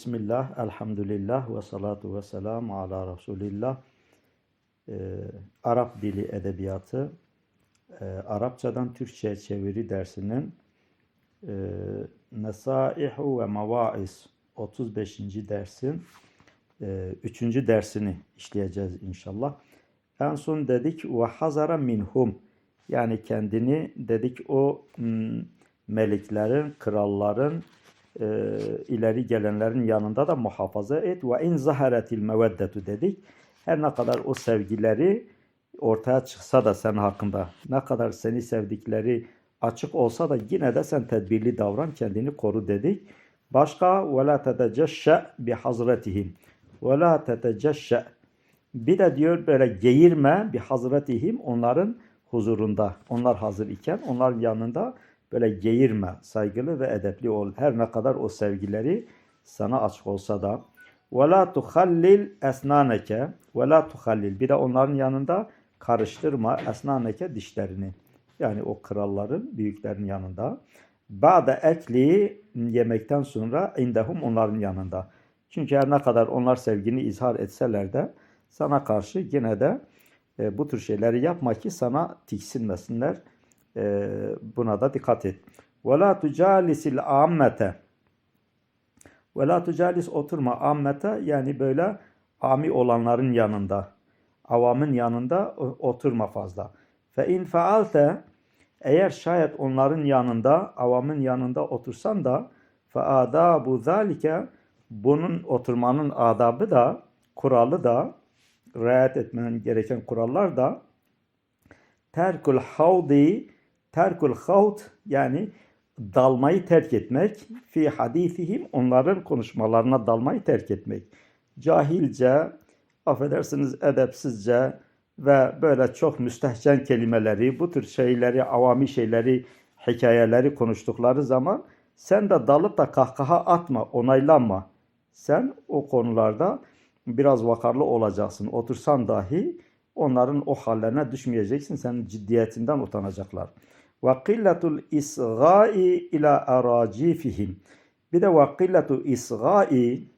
Bismillah, elhamdülillah ve salatu ve selamu ala Resulillah. Ee, Arap dili edebiyatı, e, Arapçadan Türkçe'ye çeviri dersinin e, Nesaihu ve Mavaiz 35. dersin 3. dersini işleyeceğiz inşallah. En son dedik ve hazara minhum yani kendini dedik o m, meliklerin, kralların, e, ileri gelenlerin yanında da muhafaza et. Ve in zaharetil meveddetu dedik. Her ne kadar o sevgileri ortaya çıksa da sen hakkında ne kadar seni sevdikleri açık olsa da yine de sen tedbirli davran, kendini koru dedik. Başka ve la teteceşşe bi hazretihim. Ve la teteceşşe. Bir de diyor böyle geğirme bi hazretihim onların huzurunda. Onlar hazır iken onların yanında böyle geğirme, saygılı ve edepli ol. Her ne kadar o sevgileri sana açık olsa da. Tuhallil esnaneke ve la tuhallil. Bir de onların yanında karıştırma esnaneke dişlerini. Yani o kralların, büyüklerin yanında. Ba'de ekli yemekten sonra indehum onların yanında. Çünkü her ne kadar onlar sevgini izhar etseler de sana karşı yine de e, bu tür şeyleri yapma ki sana tiksinmesinler. E, buna da dikkat et. Ve la tucalisil ammete. Ve la tucalis oturma ammete yani böyle ami olanların yanında. Avamın yanında oturma fazla. Fe in faalte eğer şayet onların yanında, avamın yanında otursan da fe adabu zalike bunun oturmanın adabı da, kuralı da, riayet etmen gereken kurallar da terkul havdi terkul havd yani dalmayı terk etmek fi hadisihim onların konuşmalarına dalmayı terk etmek. Cahilce, affedersiniz edepsizce ve böyle çok müstehcen kelimeleri, bu tür şeyleri, avami şeyleri, hikayeleri konuştukları zaman sen de dalıp da kahkaha atma, onaylanma. Sen o konularda biraz vakarlı olacaksın. Otursan dahi onların o hallerine düşmeyeceksin. Senin ciddiyetinden utanacaklar. Ve qilletul isgai ila aracifihim. Bir de ve qilletul isgai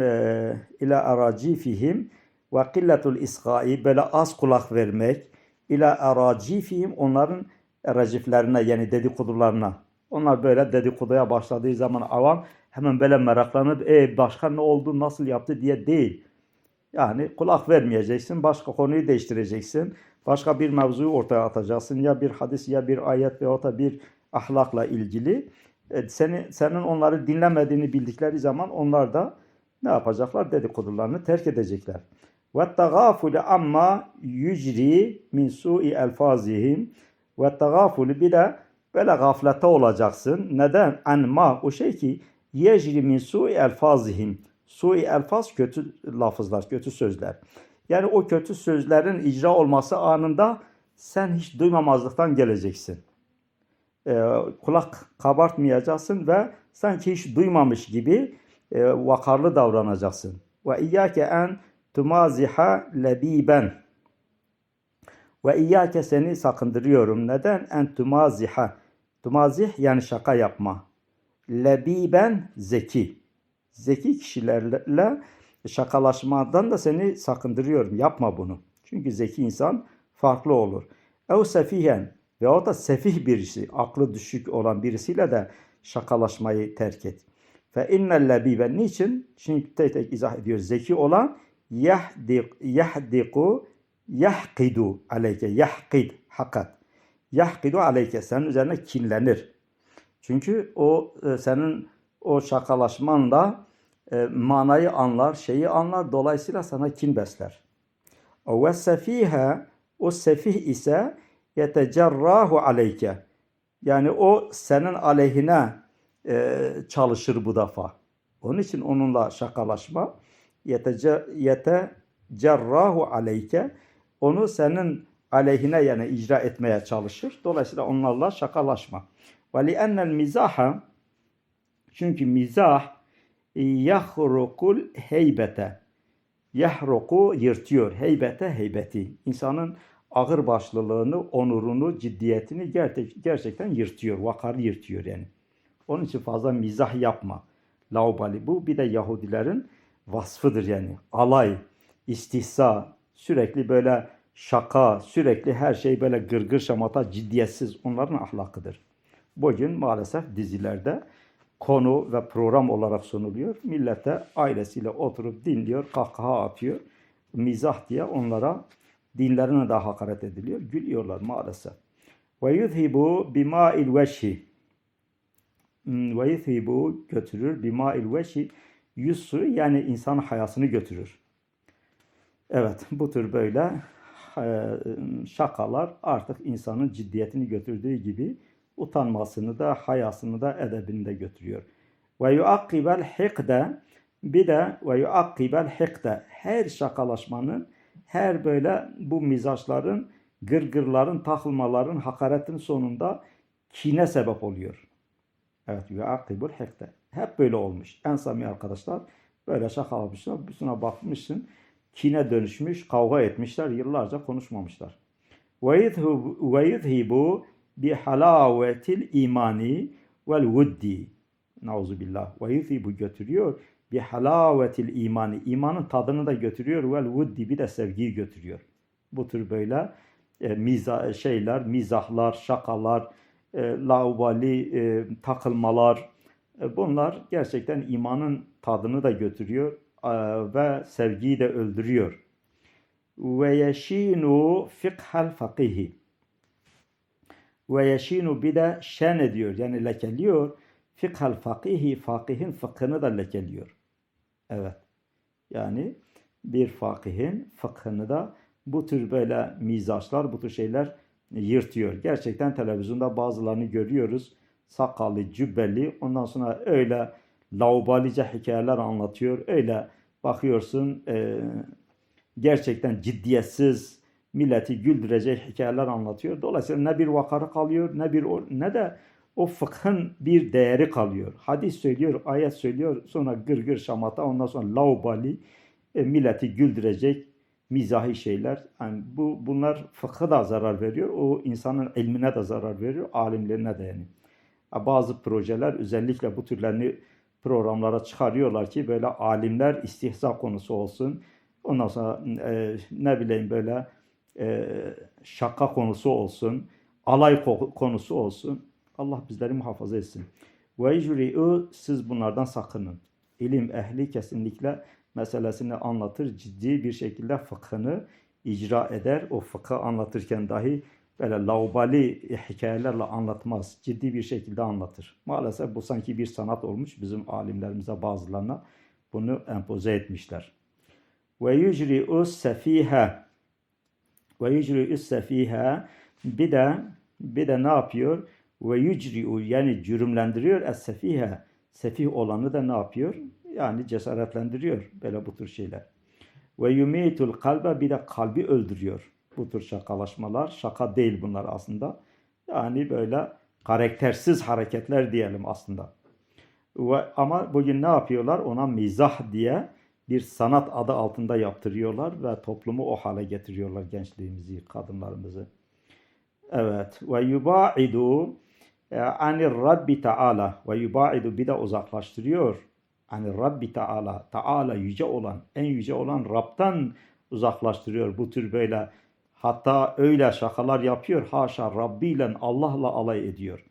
e, ila aracifihim ve qilletul isgai böyle az kulak vermek ila aracifihim onların raciflerine yani dedikodularına. Onlar böyle dedikoduya başladığı zaman avam hemen böyle meraklanıp e başka ne oldu nasıl yaptı diye değil. Yani kulak vermeyeceksin, başka konuyu değiştireceksin. Başka bir mevzuyu ortaya atacaksın. Ya bir hadis ya bir ayet veya da bir ahlakla ilgili. E, seni, senin onları dinlemediğini bildikleri zaman onlar da ne yapacaklar? Dedikodularını terk edecekler. Tagafule amma yücri min su'i elfazihim tagafule bir de böyle gaflete olacaksın. Neden? Anma o şey ki yecri min su'i elfazihim. Su'i elfaz kötü lafızlar, kötü sözler. Yani o kötü sözlerin icra olması anında sen hiç duymamazlıktan geleceksin. Ee, kulak kabartmayacaksın ve sanki hiç duymamış gibi e, vakarlı davranacaksın. Ve iyyake en tumaziha lebiben. Ve iyyake seni sakındırıyorum. Neden? En tumaziha. Tumazih yani şaka yapma. Lebiben zeki. Zeki kişilerle şakalaşmadan da seni sakındırıyorum. Yapma bunu. Çünkü zeki insan farklı olur. Ev sefihen veyahut da sefih birisi, aklı düşük olan birisiyle de şakalaşmayı terk et. Fe innel lebibe niçin? Şimdi tek tek izah ediyor. Zeki olan yahdik, yahdiku yahkidu aleyke. Yahkid, hakat. Yahkidu aleyke. Senin üzerine kinlenir. Çünkü o e, senin o şakalaşmanla e, manayı anlar, şeyi anlar. Dolayısıyla sana kin besler. Ve sefihe o sefih ise yetecerrahu aleyke. Yani o senin aleyhine e, çalışır bu defa. Onun için onunla şakalaşma yete yetecerrahu aleyke. Onu senin aleyhine yani icra etmeye çalışır. Dolayısıyla onlarla şakalaşma. Ve li'ennel mizaha çünkü mizah yahrukul heybete. Yahruku yırtıyor. Heybete heybeti. İnsanın ağır başlılığını, onurunu, ciddiyetini gerçekten yırtıyor. Vakarı yırtıyor yani. Onun için fazla mizah yapma. Laubali. Bu bir de Yahudilerin vasfıdır yani. Alay, istihza, sürekli böyle şaka, sürekli her şey böyle gırgır şamata, ciddiyetsiz onların ahlakıdır. Bugün maalesef dizilerde konu ve program olarak sunuluyor. Millete ailesiyle oturup dinliyor, kahkaha atıyor. Mizah diye onlara dinlerine de hakaret ediliyor. Gülüyorlar maalesef. Ve yuzhibu bima'il veşhi. Hmm, Ve yuzhibu götürür bima'il veşhi. Yusru yani insan hayasını götürür. Evet bu tür böyle e, şakalar artık insanın ciddiyetini götürdüğü gibi utanmasını da hayasını da edebini de götürüyor. Ve yuakkibel hikde bir de ve yuakkibel hikde her şakalaşmanın her böyle bu mizaçların gırgırların takılmaların hakaretin sonunda kine sebep oluyor. Evet yuakibul hikde. Hep böyle olmuş. En samimi arkadaşlar böyle şakalamışlar. Bütüne bakmışsın. Kine dönüşmüş, kavga etmişler, yıllarca konuşmamışlar. Ve yuzhibu bi halavetil imani vel vuddi. Nauzu billah. Ve yuzhibu götürüyor. Bi halavetil imani. İmanın tadını da götürüyor. Vel vuddi bir de sevgiyi götürüyor. Bu tür böyle e, miza, şeyler, mizahlar, şakalar, e, laubali e, takılmalar, e, bunlar gerçekten imanın tadını da götürüyor e, ve sevgiyi de öldürüyor. Ve yeşinu fikhal fakihi. Ve yeşinu bir de şen ediyor yani lekeliyor. Fikhal fakihi fakihin fıkhını da lekeliyor. Evet. Yani bir fakihin fıkhını da bu tür böyle mizaçlar, bu tür şeyler yırtıyor. Gerçekten televizyonda bazılarını görüyoruz. Sakallı, cübbeli. Ondan sonra öyle laubalice hikayeler anlatıyor. Öyle bakıyorsun e, gerçekten ciddiyetsiz milleti güldürecek hikayeler anlatıyor. Dolayısıyla ne bir vakarı kalıyor ne bir ne de o fıkhın bir değeri kalıyor. Hadis söylüyor, ayet söylüyor, sonra gırgır şamata, ondan sonra laubali e, milleti güldürecek mizahi şeyler. Yani bu bunlar fıkha da zarar veriyor. O insanın ilmine de zarar veriyor, alimlerine de yani. Bazı projeler özellikle bu türlerini programlara çıkarıyorlar ki böyle alimler istihza konusu olsun. Ondan sonra e, ne bileyim böyle e, şaka konusu olsun, alay konusu olsun. Allah bizleri muhafaza etsin. Ve icri'u siz bunlardan sakının. İlim ehli kesinlikle meselesini anlatır, ciddi bir şekilde fıkhını icra eder. O fıkhı anlatırken dahi böyle laubali hikayelerle anlatmaz. Ciddi bir şekilde anlatır. Maalesef bu sanki bir sanat olmuş. Bizim alimlerimize bazılarına bunu empoze etmişler. Ve yucri'u sefihe ve yucri'u sefihe bir de bir de ne yapıyor? Ve yucri'u yani cürümlendiriyor es sefihe. Sefih olanı da ne yapıyor? Yani cesaretlendiriyor böyle bu tür şeyler. Ve yumitul kalbe bir de kalbi öldürüyor. Bu tür şakalaşmalar şaka değil bunlar aslında. Yani böyle karaktersiz hareketler diyelim aslında. Ve, ama bugün ne yapıyorlar? Ona mizah diye bir sanat adı altında yaptırıyorlar ve toplumu o hale getiriyorlar gençliğimizi, kadınlarımızı. Evet. Ve yubaidu anir Rabbi Teala ve yubaidu bir de uzaklaştırıyor. Hani Rabbi Teala, Teala yüce olan, en yüce olan Rab'dan uzaklaştırıyor bu tür böyle hatta öyle şakalar yapıyor. Haşa Rabbi ile Allah'la alay ediyor.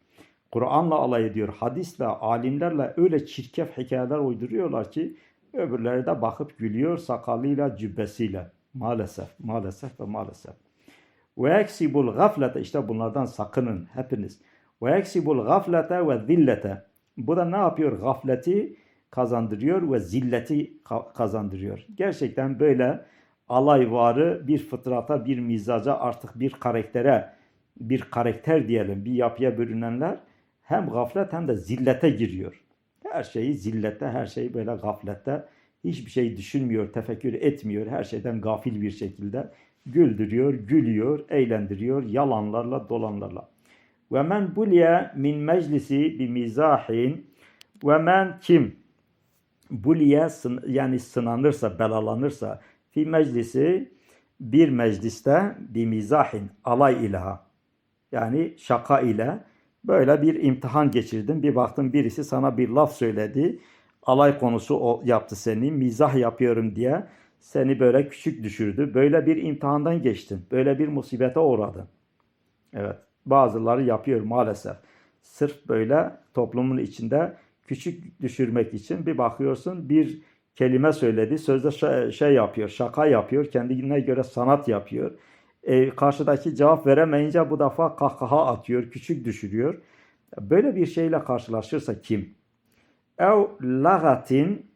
Kur'an'la alay ediyor. Hadisle, alimlerle öyle çirkef hikayeler uyduruyorlar ki öbürleri de bakıp gülüyor sakalıyla, cübbesiyle. Maalesef, maalesef ve maalesef. Ve eksibul gaflete işte bunlardan sakının hepiniz. Ve eksibul gaflete ve zillete. Bu da ne yapıyor? Gafleti kazandırıyor ve zilleti kazandırıyor. Gerçekten böyle alayvarı bir fıtrata, bir mizaca, artık bir karaktere, bir karakter diyelim, bir yapıya bürünenler hem gaflet hem de zillete giriyor. Her şeyi zillette, her şeyi böyle gaflette, hiçbir şey düşünmüyor, tefekkür etmiyor, her şeyden gafil bir şekilde güldürüyor, gülüyor, eğlendiriyor, yalanlarla, dolanlarla. Ve men bulye min meclisi bi mizahin ve men kim buliye yani sınanırsa, belalanırsa fi meclisi bir mecliste bir mizahin alay ilaha yani şaka ile böyle bir imtihan geçirdin. Bir baktın birisi sana bir laf söyledi. alay konusu yaptı seni, mizah yapıyorum diye seni böyle küçük düşürdü. Böyle bir imtihandan geçtin. Böyle bir musibete uğradın. Evet. Bazıları yapıyor maalesef. Sırf böyle toplumun içinde küçük düşürmek için bir bakıyorsun bir kelime söyledi. Sözde şey yapıyor, şaka yapıyor. Kendine göre sanat yapıyor. E, karşıdaki cevap veremeyince bu defa kahkaha atıyor, küçük düşürüyor. Böyle bir şeyle karşılaşırsa kim? Ev lagatin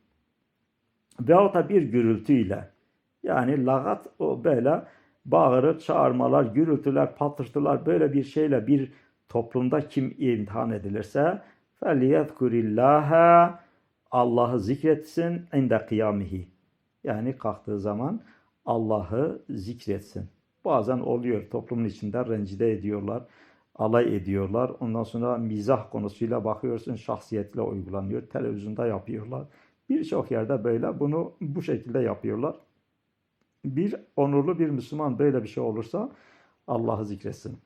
veyahut da bir gürültüyle. Yani lagat o böyle bağırıp çağırmalar, gürültüler, patırtılar böyle bir şeyle bir toplumda kim imtihan edilirse فَلْيَذْكُرِ Allah'ı zikretsin inde kıyamihi. Yani kalktığı zaman Allah'ı zikretsin. Bazen oluyor toplumun içinde rencide ediyorlar, alay ediyorlar. Ondan sonra mizah konusuyla bakıyorsun şahsiyetle uygulanıyor. Televizyonda yapıyorlar. Birçok yerde böyle bunu bu şekilde yapıyorlar. Bir onurlu bir Müslüman böyle bir şey olursa Allah'ı zikretsin.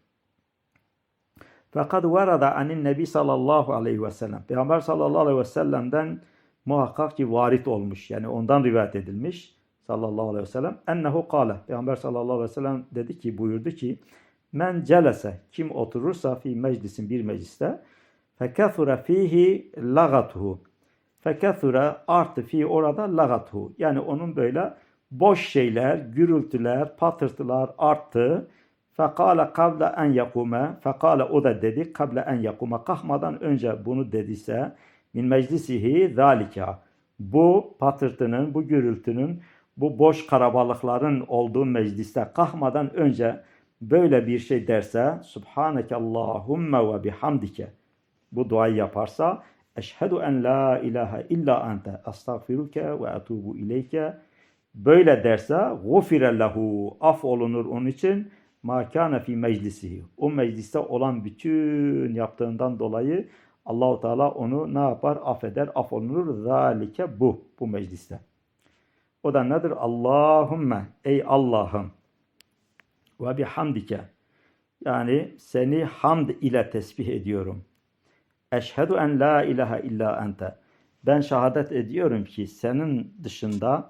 Fakat varada anin Nebi sallallahu aleyhi ve sellem. Peygamber sallallahu aleyhi ve sellem'den muhakkak ki varit olmuş. Yani ondan rivayet edilmiş sallallahu aleyhi ve sellem. Ennehu kâle. Peygamber sallallahu aleyhi ve sellem dedi ki buyurdu ki men celese kim oturursa fi meclisin bir mecliste fekethura fihi lagatuhu fekethura arttı fi orada lagatuhu yani onun böyle boş şeyler, gürültüler, patırtılar arttı. Fekale kable en yakume. Fekale o da dedi kable en yakume. Kalkmadan önce bunu dediyse min meclisihi zalika. Bu patırtının, bu gürültünün, bu boş karabalıkların olduğu mecliste kalkmadan önce böyle bir şey derse Subhaneke Allahümme ve bihamdike bu duayı yaparsa Eşhedü en la ilahe illa ente estağfiruke ve etubu ileyke böyle derse gufire lehu af olunur onun için ma kana fi meclisihi. O mecliste olan bütün yaptığından dolayı Allahu Teala onu ne yapar? Affeder, af olunur. Zalike bu, bu mecliste. O da nedir? Allahümme, ey Allah'ım ve bihamdike. Yani seni hamd ile tesbih ediyorum. Eşhedü en la ilahe illa ente. Ben şehadet ediyorum ki senin dışında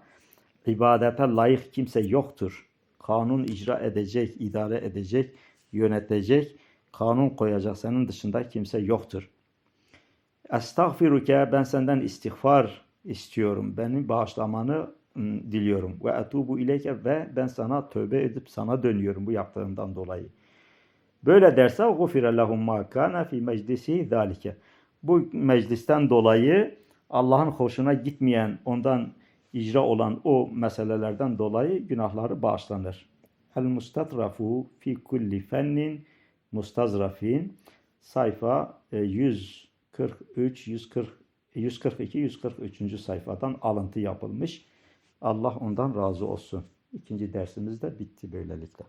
ibadete layık kimse yoktur. Kanun icra edecek, idare edecek, yönetecek, kanun koyacak senin dışında kimse yoktur. Estağfiruke ben senden istiğfar istiyorum. Benim bağışlamanı diliyorum. Ve etubu ileyke ve ben sana tövbe edip sana dönüyorum bu yaptığımdan dolayı. Böyle derse gufire lehum ma kana fi meclisi zalike. Bu meclisten dolayı Allah'ın hoşuna gitmeyen, ondan icra olan o meselelerden dolayı günahları bağışlanır. El mustatrafu fi kulli fennin mustazrafin sayfa e, 143 140 142 143. sayfadan alıntı yapılmış. Allah ondan razı olsun. İkinci dersimiz de bitti böylelikle.